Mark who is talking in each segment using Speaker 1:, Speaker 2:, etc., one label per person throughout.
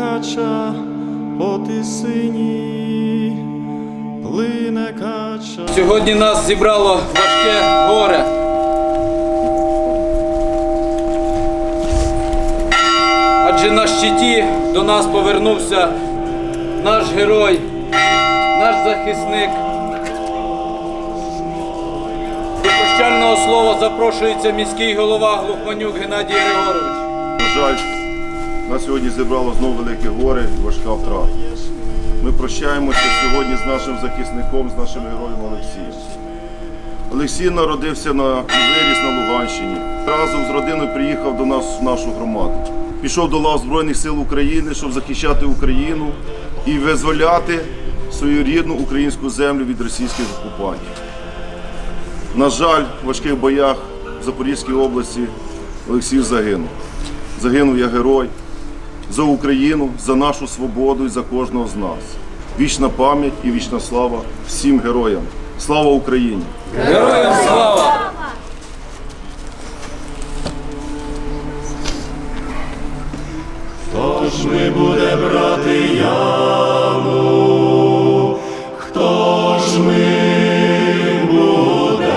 Speaker 1: кача по тисині, плине кача.
Speaker 2: Сьогодні нас зібрало важке горе. Адже на щиті до нас повернувся наш герой, наш захисник. До прощального слова запрошується міський голова Глухманюк Геннадій Григорович.
Speaker 3: На жаль, нас сьогодні зібрало знову велике горе і важка втрата. Ми прощаємося сьогодні з нашим захисником, з нашим героєм Олексієм. Олексій народився на виріс на Луганщині. Разом з родиною приїхав до нас в нашу громаду. Пішов до лав Збройних сил України, щоб захищати Україну і визволяти свою рідну українську землю від російських окупантів. На жаль, в важких боях в Запорізькій області Олексій загинув. Загинув я герой за Україну, за нашу свободу і за кожного з нас. Вічна пам'ять і вічна слава всім героям. Слава Україні!
Speaker 2: Героям слава!
Speaker 1: Хто ж ми буде брати яму? Хто ж ми буде?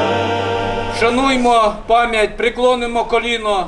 Speaker 2: Шануймо пам'ять, приклонимо коліно.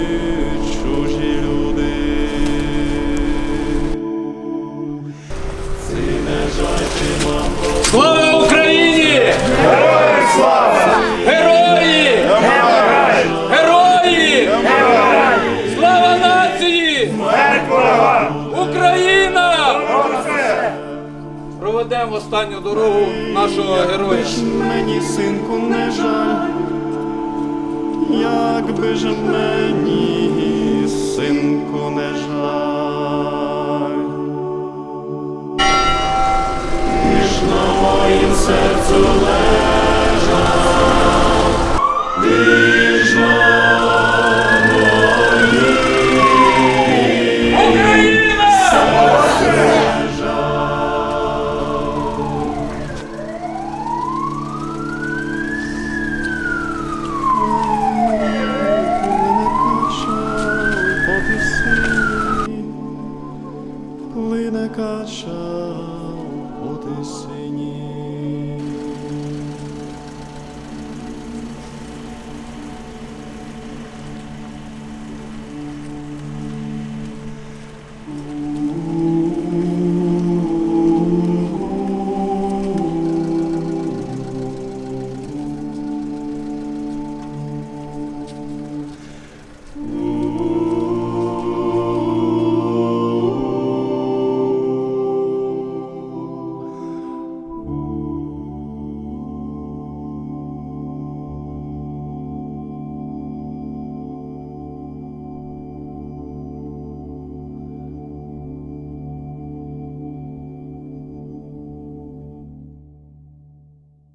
Speaker 2: Проведемо останню дорогу нашого героя.
Speaker 1: ж мені, синку, не жаль, як би ж мені, синку, не жаль. Між на моїм серцю лежав, Плине кача по тисині.